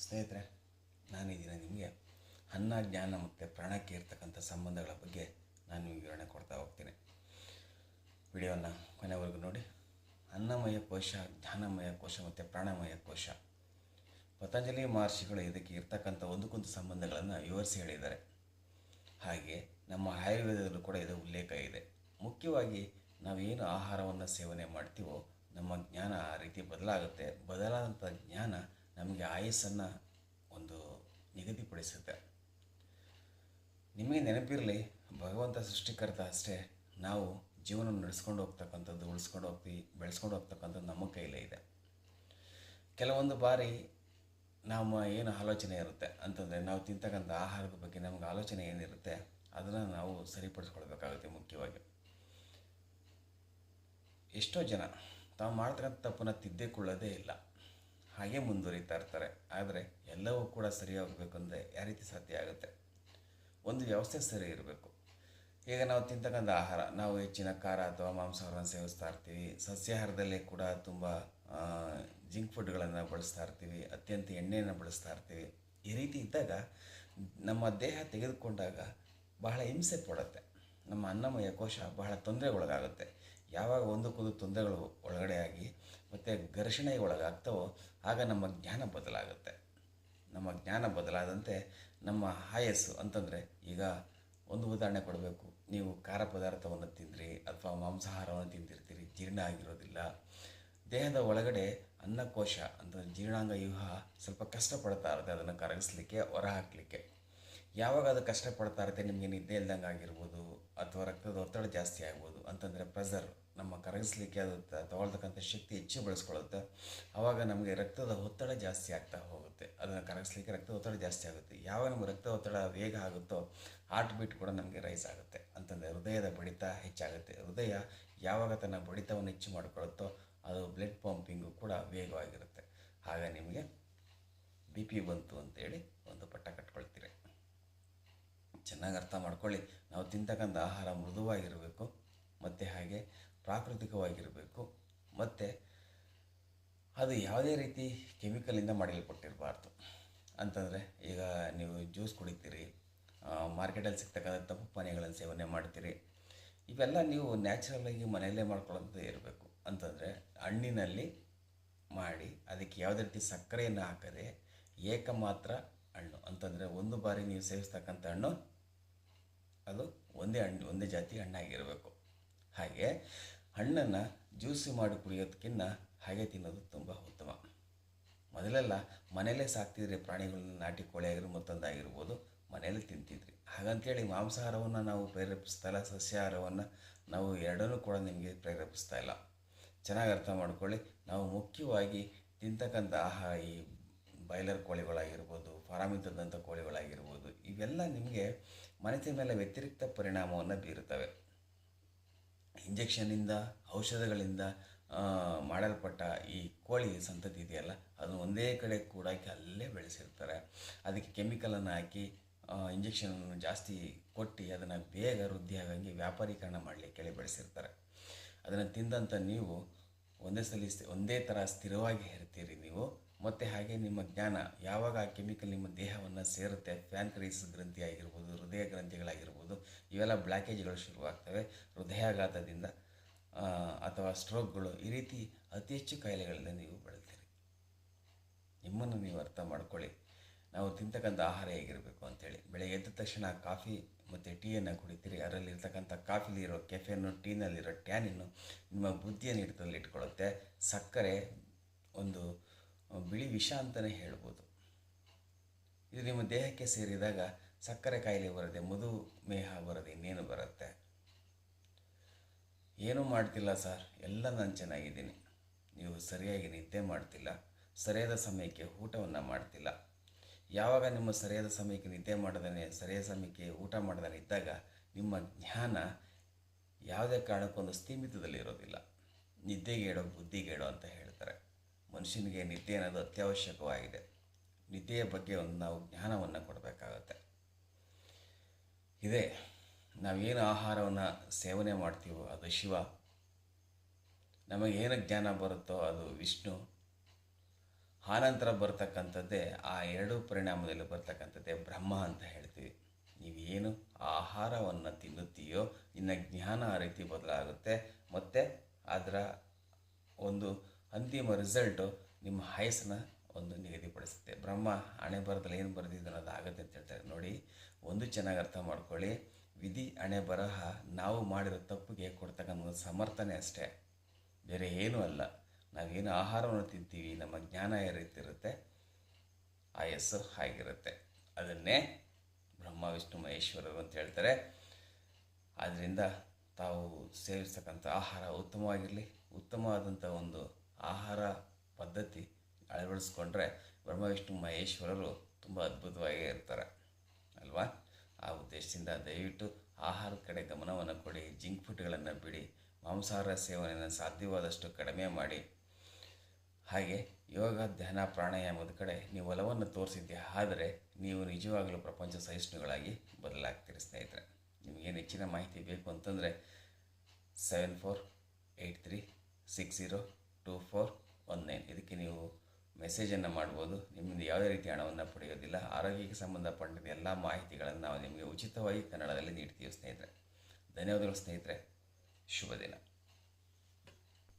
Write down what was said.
ಸ್ನೇಹಿತರೆ ನಾನು ಇದೀನ ನಿಮಗೆ. ಅನ್ನ, ಜ್ಞಾನ ಮತ್ತು ಪ್ರಾಣಕ್ಕೆ ಇರ್ತಕ್ಕಂಥ ಸಂಬಂಧಗಳ ಬಗ್ಗೆ ನಾನು ವಿವರಣೆ ಕೊಡ್ತಾ ಹೋಗ್ತೀನಿ. ವಿಡಿಯೋನ ಕೊನೆವರೆಗೂ ನೋಡಿ. ಅನ್ನಮಯ ಕೋಶ, ಜ್ಞಾನಮಯ ಕೋಶ ಮತ್ತು ಪ್ರಾಣಮಯ ಕೋಶ. ಪತಂಜಲಿ ಮಹರ್ಷಿಗಳು ಇದಕ್ಕೆ ಇರ್ತಕ್ಕಂಥ ಒಂದಕ್ಕೊಂದು ಸಂಬಂಧಗಳನ್ನು ವಿವರಿಸಿ ಹೇಳಿದ್ದಾರೆ. ಹಾಗೆ ನಮ್ಮ ಆಯುರ್ವೇದದಲ್ಲೂ ಕೂಡ ಇದು ಉಲ್ಲೇಖ ಇದೆ. ಮುಖ್ಯವಾಗಿ ನಾವೇನು ಆಹಾರವನ್ನು ಸೇವನೆ ಮಾಡ್ತೀವೋ, ನಮ್ಮ ಜ್ಞಾನ ಆ ರೀತಿ ಬದಲಾಗುತ್ತೆ. ಬದಲಾದಂಥ ಜ್ಞಾನ ನಮಗೆ ಆಯಸ್ಸನ್ನು ಒಂದು ನಿಗದಿಪಡಿಸುತ್ತೆ. ನಿಮಗೆ ನೆನಪಿರಲಿ, ಭಗವಂತ ಸೃಷ್ಟಿಕರ್ತ ಅಷ್ಟೇ, ನಾವು ಜೀವನ ನಡೆಸ್ಕೊಂಡು ಹೋಗ್ತಕ್ಕಂಥದ್ದು, ಉಳಿಸ್ಕೊಂಡು ಹೋಗ್ತೀವಿ ಬೆಳೆಸ್ಕೊಂಡು ಹೋಗ್ತಕ್ಕಂಥದ್ದು ನಮ್ಮ ಕೈಲೇ ಇದೆ. ಕೆಲವೊಂದು ಬಾರಿ ನಮ್ಮ ಏನು ಆಲೋಚನೆ ಇರುತ್ತೆ, ಅಂತಂದರೆ ನಾವು ತಿಂತಕ್ಕಂಥ ಆಹಾರದ ಬಗ್ಗೆ ನಮ್ಗೆ ಆಲೋಚನೆ ಏನಿರುತ್ತೆ, ಅದನ್ನು ನಾವು ಸರಿಪಡಿಸ್ಕೊಳ್ಬೇಕಾಗುತ್ತೆ ಮುಖ್ಯವಾಗಿ. ಎಷ್ಟೋ ಜನ ತಾವು ಮಾಡ್ತಕ್ಕಂಥ ತಪ್ಪನ್ನು ತಿದ್ದಿಕೊಳ್ಳೋದೇ ಇಲ್ಲ. ಹಾಗೆ ಮುಂದುವರಿತಾ ಇರ್ತಾರೆ. ಆದರೆ ಎಲ್ಲವೂ ಕೂಡ ಸರಿ ಅಂದರೆ ಯಾವ ರೀತಿ ಸಾಧ್ಯ ಆಗುತ್ತೆ? ಒಂದು ವ್ಯವಸ್ಥೆ ಸರಿ ಇರಬೇಕು. ಈಗ ನಾವು ತಿಂತಕ್ಕಂಥ ಆಹಾರ, ನಾವು ಹೆಚ್ಚಿನ ಖಾರ ಅಥವಾ ಮಾಂಸಾಹಾರವನ್ನು ಸೇವಿಸ್ತಾ ಇರ್ತೀವಿ. ಸಸ್ಯಾಹಾರದಲ್ಲೇ ಕೂಡ ತುಂಬ ಜಿಂಕ್ ಫುಡ್ಗಳನ್ನು ಬಳಸ್ತಾ ಇರ್ತೀವಿ. ಅತ್ಯಂತ ಎಣ್ಣೆಯನ್ನು ಬಳಸ್ತಾ ಇರ್ತೀವಿ. ಈ ರೀತಿ ಇದ್ದಾಗ ನಮ್ಮ ದೇಹ ತೆಗೆದುಕೊಂಡಾಗ ಬಹಳ ಹಿಂಸೆ ಪಡುತ್ತೆ. ನಮ್ಮ ಅನ್ನಮಯ ಕೋಶ ಬಹಳ ತೊಂದರೆಗೊಳಗಾಗುತ್ತೆ. ಯಾವಾಗ ಒಂದಕ್ಕೊಂದು ತೊಂದರೆಗಳು ಒಳಗಡೆ ಆಗಿ ಮತ್ತು ಘರ್ಷಣೆಗೆ ಒಳಗಾಗ್ತವೋ ಆಗ ನಮ್ಮ ಜ್ಞಾನ ಬದಲಾಗುತ್ತೆ. ನಮ್ಮ ಜ್ಞಾನ ಬದಲಾದಂತೆ ನಮ್ಮ ಆಯಸ್ಸು ಅಂತಂದರೆ ಈಗ ಒಂದು ಉದಾಹರಣೆ ಕೊಡಬೇಕು. ನೀವು ಖಾರ ಪದಾರ್ಥವನ್ನು ತಿಂದಿರಿ ಅಥವಾ ಮಾಂಸಾಹಾರವನ್ನು ತಿಂದಿರ್ತೀರಿ, ಜೀರ್ಣ ಆಗಿರೋದಿಲ್ಲ. ದೇಹದ ಒಳಗಡೆ ಅನ್ನಕೋಶ ಅಂದರೆ ಜೀರ್ಣಾಂಗ ವ್ಯೂಹ ಸ್ವಲ್ಪ ಕಷ್ಟಪಡ್ತಾ ಇರುತ್ತೆ ಅದನ್ನು ಕರಗಿಸ್ಲಿಕ್ಕೆ ಹೊರ ಹಾಕಲಿಕ್ಕೆ ಯಾವಾಗ ಅದು ಕಷ್ಟಪಡ್ತಾ ಇರುತ್ತೆ ನಿಮಗೆ ನಿದ್ದೆ ಇಲ್ದಂಗೆ ಆಗಿರ್ಬೋದು ಅಥವಾ ರಕ್ತದ ಒತ್ತಡ ಜಾಸ್ತಿ ಆಗ್ಬೋದು. ಅಂತಂದರೆ ಪ್ರೆಸರ್ ನಮ್ಮ ಕರಗಿಸ್ಲಿಕ್ಕೆ ಅದು ತಗೊಳ್ತಕ್ಕಂಥ ಶಕ್ತಿ ಹೆಚ್ಚು ಬೆಳೆಸ್ಕೊಳ್ಳುತ್ತೆ. ಆವಾಗ ನಮಗೆ ರಕ್ತದ ಒತ್ತಡ ಜಾಸ್ತಿ ಆಗ್ತಾ ಹೋಗುತ್ತೆ. ಅದನ್ನು ಕರಗಿಸ್ಲಿಕ್ಕೆ ರಕ್ತದ ಒತ್ತಡ ಜಾಸ್ತಿ ಆಗುತ್ತೆ. ಯಾವಾಗ ನಮ್ಮ ರಕ್ತದ ಒತ್ತಡ ವೇಗ ಆಗುತ್ತೋ ಹಾರ್ಟ್ ಬೀಟ್ ಕೂಡ ನಮಗೆ ರೈಸ್ ಆಗುತ್ತೆ. ಅಂತಂದರೆ ಹೃದಯದ ಬಡಿತ ಹೆಚ್ಚಾಗುತ್ತೆ. ಹೃದಯ ಯಾವಾಗ ತನ್ನ ಬಡಿತವನ್ನು ಹೆಚ್ಚು ಮಾಡಿಕೊಳ್ಳುತ್ತೋ ಅದು ಬ್ಲಡ್ ಪಂಪಿಂಗು ಕೂಡ ವೇಗವಾಗಿರುತ್ತೆ. ಆಗ ನಿಮಗೆ ಬಿ ಪಿ ಬಂತು ಅಂತೇಳಿ ಒಂದು ಪಟ್ಟ ಕಟ್ಕೊಳ್ತೀರಿ. ಚೆನ್ನಾಗಿ ಅರ್ಥ ಮಾಡ್ಕೊಳ್ಳಿ. ನಾವು ತಿಂತಕ್ಕಂಥ ಆಹಾರ ಮೃದುವಾಗಿರಬೇಕು, ಮತ್ತು ಹಾಗೆ ಪ್ರಾಕೃತಿಕವಾಗಿರಬೇಕು, ಮತ್ತು ಅದು ಯಾವುದೇ ರೀತಿ ಕೆಮಿಕಲಿಂದ ಮಾಡಲ್ಪಟ್ಟಿರಬಾರ್ದು. ಅಂತಂದರೆ ಈಗ ನೀವು ಜ್ಯೂಸ್ ಕುಡಿತೀರಿ ಮಾರ್ಕೆಟಲ್ಲಿ ಸಿಗ್ತಕ್ಕಂಥ ತಪ್ಪು ಪಾನೀಯಗಳನ್ನು ಸೇವನೆ ಮಾಡ್ತೀರಿ, ಇವೆಲ್ಲ ನೀವು ನ್ಯಾಚುರಲಾಗಿ ಮನೆಯಲ್ಲೇ ಮಾಡ್ಕೊಳ್ಳೋದು ಇರಬೇಕು. ಅಂತಂದರೆ ಹಣ್ಣಿನಲ್ಲಿ ಮಾಡಿ ಅದಕ್ಕೆ ಯಾವುದೇ ರೀತಿ ಸಕ್ಕರೆಯನ್ನು ಹಾಕದೆ ಏಕಮಾತ್ರ ಹಣ್ಣು. ಅಂತಂದರೆ ಒಂದು ಬಾರಿ ನೀವು ಸೇವಿಸ್ತಕ್ಕಂಥ ಹಣ್ಣು ಅದು ಒಂದೇ ಹಣ್ಣು, ಒಂದೇ ಜಾತಿ ಹಣ್ಣಾಗಿರಬೇಕು. ಹಾಗೆ ಹಣ್ಣನ್ನು ಜ್ಯೂಸಿ ಮಾಡಿ ಕುಡಿಯೋದಕ್ಕಿಂತ ಹಾಗೆ ತಿನ್ನೋದು ತುಂಬ ಉತ್ತಮ. ಮೊದಲೆಲ್ಲ ಮನೆಯಲ್ಲೇ ಸಾಕ್ತಿದ್ರಿ ಪ್ರಾಣಿಗಳನ್ನ ನಾಟಿ ಕೋಳಿ ಆಗಿರ್ಬೋದು ಮತ್ತೊಂದಾಗಿರ್ಬೋದು ಮನೆಯಲ್ಲೇ ತಿಂತಿದ್ರಿ. ಹಾಗಂತೇಳಿ ಮಾಂಸಾಹಾರವನ್ನು ನಾವು ಪ್ರೇರೇಪಿಸ್ತಾ ಇಲ್ಲ, ಸಸ್ಯಾಹಾರವನ್ನು ನಾವು ಎರಡನ್ನೂ ಕೂಡ ನಿಮಗೆ ಪ್ರೇರೇಪಿಸ್ತಾ ಇಲ್ಲ. ಚೆನ್ನಾಗಿ ಅರ್ಥ ಮಾಡ್ಕೊಳ್ಳಿ. ನಾವು ಮುಖ್ಯವಾಗಿ ತಿಂತಕ್ಕಂಥ ಆಹಾರ ಈ ಬಾಯ್ಲರ್ ಕೋಳಿಗಳಾಗಿರ್ಬೋದು ಫಾರಾಮಿಗೆ ತಂದಂಥ ಕೋಳಿಗಳಾಗಿರ್ಬೋದು, ಇವೆಲ್ಲ ನಿಮಗೆ ಮನಸ್ಸಿನ ಮೇಲೆ ವ್ಯತಿರಿಕ್ತ ಪರಿಣಾಮವನ್ನು ಬೀರುತ್ತವೆ. ಇಂಜೆಕ್ಷನಿಂದ ಔಷಧಗಳಿಂದ ಮಾಡಲ್ಪಟ್ಟ ಈ ಕೋಳಿ ಸಂತತಿ ಇದೆಯಲ್ಲ ಅದು ಒಂದೇ ಕಡೆ ಕೂಡ ಅಲ್ಲೇ ಬೆಳೆಸಿರ್ತಾರೆ. ಅದಕ್ಕೆ ಕೆಮಿಕಲನ್ನು ಹಾಕಿ ಇಂಜೆಕ್ಷನನ್ನು ಜಾಸ್ತಿ ಕೊಟ್ಟು ಅದನ್ನು ಬೇಗ ವೃದ್ಧಿ ಆಗಂಗೆ ವ್ಯಾಪಾರೀಕರಣ ಮಾಡಲಿಕ್ಕೆ ಬೆಳೆಸಿರ್ತಾರೆ. ಅದನ್ನು ತಿಂದಂಥ ನೀವು ಒಂದೇ ಸಲ ಒಂದೇ ಥರ ಸ್ಥಿರವಾಗಿ ಇರ್ತೀರಿ ನೀವು. ಮತ್ತು ಹಾಗೆ ನಿಮ್ಮ ಜ್ಞಾನ ಯಾವಾಗ ಆ ಕೆಮಿಕಲ್ ನಿಮ್ಮ ದೇಹವನ್ನು ಸೇರುತ್ತೆ? ಫ್ಯಾನ್ಕ್ರೀಸ್ ಗ್ರಂಥಿ ಆಗಿರ್ಬೋದು, ಹೃದಯ ಗ್ರಂಥಿಗಳಾಗಿರ್ಬೋದು, ಇವೆಲ್ಲ ಬ್ಲ್ಯಾಕೇಜ್ಗಳು ಶುರುವಾಗ್ತವೆ. ಹೃದಯಾಘಾತದಿಂದ ಅಥವಾ ಸ್ಟ್ರೋಕ್ಗಳು ಈ ರೀತಿ ಅತಿ ಹೆಚ್ಚು ಕಾಯಿಲೆಗಳನ್ನು ನೀವು ಬಳಲ್ತೀರಿ ನಿಮ್ಮನ್ನು ನೀವು ಅರ್ಥ ಮಾಡ್ಕೊಳ್ಳಿ. ನಾವು ತಿಂತಕ್ಕಂಥ ಆಹಾರ ಹೇಗಿರಬೇಕು ಅಂತೇಳಿ. ಬೆಳಗ್ಗೆ ಎದ್ದ ತಕ್ಷಣ ಕಾಫಿ ಮತ್ತು ಟೀಯನ್ನು ಕುಡಿತೀರಿ. ಅದರಲ್ಲಿರ್ತಕ್ಕಂಥ ಕಾಫಿಲಿರೋ ಕೆಫೆನು ಟೀನಲ್ಲಿರೋ ಟ್ಯಾನಿನ್ನು ನಿಮ್ಮ ಬುದ್ಧಿಯನ್ನು ಹಿಡಿತದಲ್ಲಿ ಇಟ್ಕೊಳ್ಳುತ್ತೆ. ಸಕ್ಕರೆ ಒಂದು ಬಿಳಿ ವಿಷ ಅಂತಲೇ ಹೇಳ್ಬೋದು. ಇದು ನಿಮ್ಮ ದೇಹಕ್ಕೆ ಸೇರಿದಾಗ ಸಕ್ಕರೆ ಕಾಯಿಲೆ ಬರದೆ ಮಧುಮೇಹ ಬರದೆ ಇನ್ನೇನು ಬರುತ್ತೆ? ಏನೂ ಮಾಡ್ತಿಲ್ಲ ಸರ್. ಎಲ್ಲ ನಾನು ಚೆನ್ನಾಗಿದ್ದೀನಿ. ನೀವು ಸರಿಯಾಗಿ ನಿದ್ದೆ ಮಾಡ್ತಿಲ್ಲ. ಸರಿಯಾದ ಸಮಯಕ್ಕೆ ಊಟವನ್ನು ಮಾಡ್ತಿಲ್ಲ. ಯಾವಾಗ ನಿಮ್ಮ ಸರಿಯಾದ ಸಮಯಕ್ಕೆ ನಿದ್ದೆ ಮಾಡದೇ ಸರಿಯಾದ ಸಮಯಕ್ಕೆ ಊಟ ಮಾಡದೇ ಇದ್ದಾಗ ನಿಮ್ಮ ಜ್ಞಾನ ಯಾವುದೇ ಕಾರಣಕ್ಕೊಂದು ಸ್ಥೀಮಿತದಲ್ಲಿರೋದಿಲ್ಲ. ನಿದ್ದೆಗೇಡೋ, ಬುದ್ಧಿಗೇಡೋ ಅಂತ ಹೇಳ್ತಾರೆ. ಮನುಷ್ಯನಿಗೆ ನಿದ್ದೆ ಅನ್ನೋದು ಅತ್ಯವಶ್ಯಕವಾಗಿದೆ. ನಿದ್ದೆಯ ಬಗ್ಗೆ ಒಂದು ನಾವು ಜ್ಞಾನವನ್ನು ಕೊಡಬೇಕಾಗತ್ತೆ. ಇದೇ, ನಾವೇನು ಆಹಾರವನ್ನು ಸೇವನೆ ಮಾಡ್ತೀವೋ ಅದು ಶಿವ. ನಮಗೇನು ಜ್ಞಾನ ಬರುತ್ತೋ ಅದು ವಿಷ್ಣು. ಆನಂತರ ಬರ್ತಕ್ಕಂಥದ್ದೇ ಆ ಎರಡು ಪರಿಣಾಮದಲ್ಲಿ ಬರ್ತಕ್ಕಂಥದ್ದೇ ಬ್ರಹ್ಮ ಅಂತ ಹೇಳ್ತೀವಿ. ನೀವೇನು ಆಹಾರವನ್ನು ತಿನ್ನುತ್ತೀಯೋ, ನಿನ್ನ ಜ್ಞಾನ ಆ ರೀತಿ ಬದಲಾಗುತ್ತೆ. ಮತ್ತು ಅದರ ಒಂದು ಅಂತಿಮ ರಿಸಲ್ಟು ನಿಮ್ಮ ಆಯಸ್ಸನ್ನ ಒಂದು ನಿಗದಿಪಡಿಸುತ್ತೆ. ಬ್ರಹ್ಮ ಹಣೆ ಬರದಲ್ಲಿ ಏನು ಬರೆದಿದ್ದು ಅನ್ನೋದು ಆಗುತ್ತೆ ಅಂತ ಹೇಳ್ತಾರೆ. ನೋಡಿ, ಒಂದು ಚೆನ್ನಾಗಿ ಅರ್ಥ ಮಾಡ್ಕೊಳ್ಳಿ. ವಿಧಿ ಹಣೆ ಬರಹ ನಾವು ಮಾಡಿರೋ ತಪ್ಪಿಗೆ ಕೊಡ್ತಕ್ಕಂಥ ಸಮರ್ಥನೆ ಅಷ್ಟೇ. ಬೇರೆ ಏನೂ ಅಲ್ಲ. ನಾವೇನು ಆಹಾರವನ್ನು ತಿಂತೀವಿ, ನಮ್ಮ ಜ್ಞಾನ ಯಾವ ರೀತಿ ಇರುತ್ತೆ? ಆಯಸ್ಸು ಹಾಗಿರುತ್ತೆ ಅದನ್ನೇ ಬ್ರಹ್ಮ, ವಿಷ್ಣು, ಮಹೇಶ್ವರರು ಅಂತ ಹೇಳ್ತಾರೆ. ಆದ್ದರಿಂದ ತಾವು ಸೇವಿಸ್ತಕ್ಕಂಥ ಆಹಾರ ಉತ್ತಮವಾಗಿರಲಿ. ಉತ್ತಮವಾದಂಥ ಒಂದು ಆಹಾರ ಪದ್ಧತಿ ಅಳವಡಿಸ್ಕೊಂಡ್ರೆ ಬ್ರಹ್ಮ ವಿಷ್ಣು ಮಹೇಶ್ವರರು ತುಂಬ ಅದ್ಭುತವಾಗಿ ಇರ್ತಾರೆ, ಅಲ್ವಾ? ಆ ಉದ್ದೇಶದಿಂದ ದಯವಿಟ್ಟು ಆಹಾರ ಕಡೆ ಗಮನವನ್ನು ಕೊಡಿ, ಜಿಂಕ್ ಫುಡ್ಗಳನ್ನು ಬಿಡಿ, ಮಾಂಸಾಹಾರ ಸೇವನೆಯನ್ನು ಸಾಧ್ಯವಾದಷ್ಟು ಕಡಿಮೆ ಮಾಡಿ. ಹಾಗೆ ಯೋಗ, ಧ್ಯಾನ, ಪ್ರಾಣಾಯಾಮದ ಕಡೆ ನೀವು ಒಲವನ್ನು ತೋರಿಸಿದ್ದೆ ಆದರೆ ನೀವು ನಿಜವಾಗಲೂ ಪ್ರಪಂಚ ಸಹಿಷ್ಣುಗಳಾಗಿ ಬದಲಾಗ್ತೀರಿ ಸ್ನೇಹಿತರೆ. ನಿಮಗೆ ಹೆಚ್ಚಿನ ಮಾಹಿತಿ ಬೇಕು ಅಂತಂದರೆ seven four eight three six zero two four one nine. ಇದಕ್ಕೆ ನೀವು ಮೆಸೇಜನ್ನು ಮಾಡ್ಬೋದು. ನಿಮ್ಮಿಂದ ಯಾವುದೇ ರೀತಿ ಹಣವನ್ನು ಪಡೆಯೋದಿಲ್ಲ. ಆರೋಗ್ಯಕ್ಕೆ ಸಂಬಂಧಪಟ್ಟ ಎಲ್ಲ ಮಾಹಿತಿಗಳನ್ನು ನಾವು ನಿಮಗೆ ಉಚಿತವಾಗಿ ಕನ್ನಡದಲ್ಲಿ ನೀಡ್ತೀವಿ ಸ್ನೇಹಿತರೆ. ಧನ್ಯವಾದಗಳು ಸ್ನೇಹಿತರೆ. ಶುಭ ದಿನ